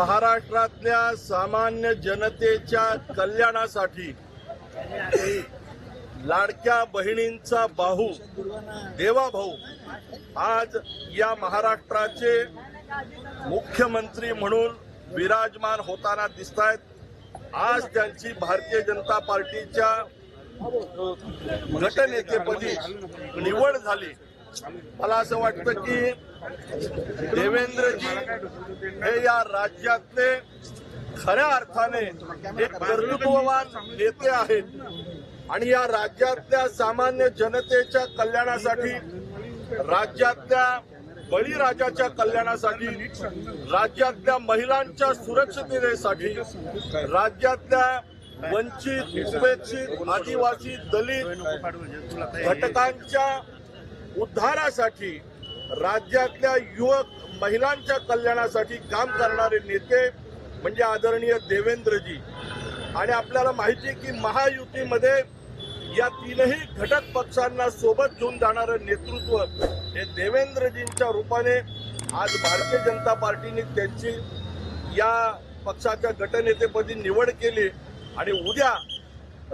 महाराष्ट्रातल्या सामान्य जनतेच्या कल्याणासाठी लाडक्या बहिणींचा बाहू देवा भाऊ आज या महाराष्ट्राचे मुख्यमंत्री म्हणून विराजमान होताना दिसत आहेत आज त्यांची भारतीय जनता पार्टीच्या गटनेतेपदी निवड झाली. मला असं वाटतं की देवेंद्रजी हे या राज्यातले खऱ्या अर्थाने एक कर्तृत्ववान नेते आहेत. आणि या राज्यातल्या सामान्य जनतेच्या कल्याणासाठी राज्यातल्या बळीराजाच्या कल्याणासाठी राज्यातल्या महिलांच्या सुरक्षिततेसाठी राज्यातल्या वंचित उपेक्षित आदिवासी दलित घटकांच्या उद्धारासाठी राज्यातल्या युवक महिलांच्या कल्याणासाठी काम करणारे नेते म्हणजे आदरणीय देवेंद्रजी. आणि आपल्याला माहिती आहे की महायुतीमध्ये या तीनही घटक पक्षांना सोबत घेऊन जाणारं नेतृत्व हे देवेंद्रजींच्या रूपाने आज भारतीय जनता पार्टीने त्यांची या पक्षाच्या गटनेतेपदी निवड केली. आणि उद्या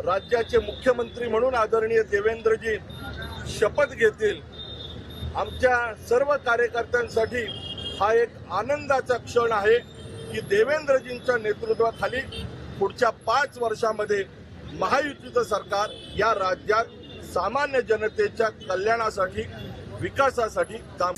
राज्याचे मुख्यमंत्री म्हणून आदरणीय देवेंद्रजी शपथ घेतील. आमच्या सर्व कार्यकर्त्यांसाठी हा एक आनंदाचा क्षण आहे की देवेंद्रजींच्या नेतृत्वाखाली पुढच्या पाच वर्षामध्ये महायुतीचं सरकार या राज्यात सामान्य जनतेच्या कल्याणासाठी विकासासाठी काम